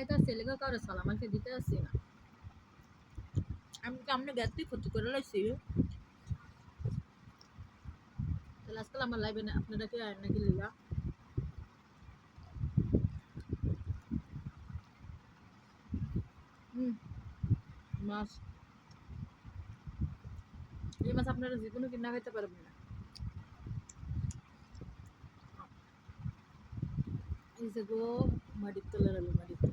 খাইতে আসছি লেগে কারও সালাম আলকে দিতে আসছি না। আমি তো গ্যাসটি ক্ষতি করে লাইছি তাহলে আজকাল আমার লাইভে না আপনারা কি আয় নাকি লিগা? হুম মাছ। এই মাছ আপনারা যে কোনো কিনা খাইতে পারবেন না এই যে গো মাটির তলার আলু মাটির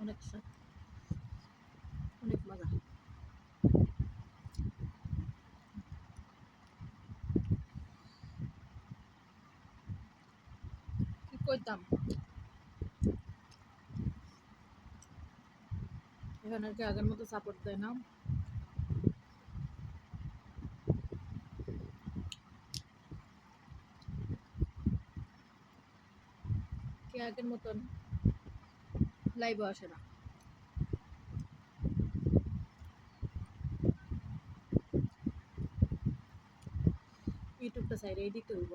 অনেক স্বাদ অনেক এখানে কি আগের মতো সাপোর্ট দেয় না। আগের মতন লাইভও আসে না। ইউটিউবটা সাইডে এডিট করব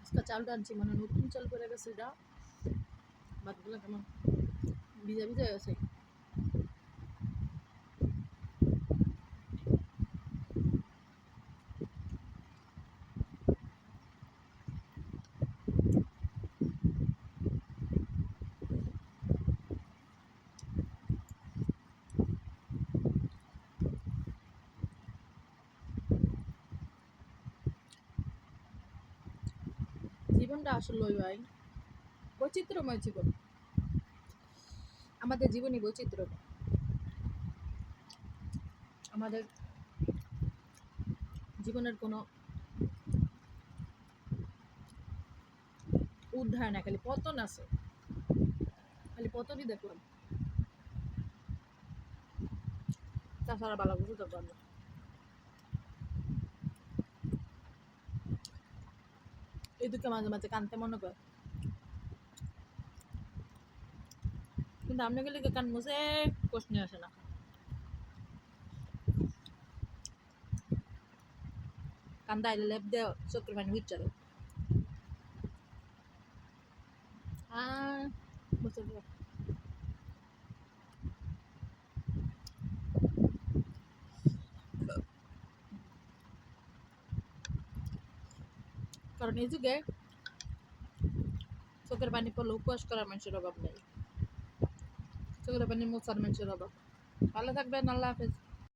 আজকে চালটা আনছি মানে নতুন চাল করে গেছে এটা। ভাতগুলো কেমন ভিজা ভিজা গেছে। জীবনটা আসলে ওই ভাই। বৈচিত্র্যময় জীবন। আমাদের জীবনই বৈচিত্র্য আমাদের জীবনের কোনো উদ্ধার না খালি পতন আছে। খালি পতনই দেখলাম। তাছাড়া ভালো কিছু দেখলাম এই দুঃখে মাঝে মাঝে কানতে মনে করে। কিন্তু আপনি গেলে কান মুছে প্রশ্ন আসে না। কান্দা আইলে লেপ দেও চোখের পানি হুইচারে আর বসে বসে। কারণ এই যুগে চোখের পানি পড়লে উপবাস করার মানুষের অভাব নেই। চোখের পানি মোছার মানুষের অভাব। ভালো থাকবেন, আল্লাহ হাফেজ।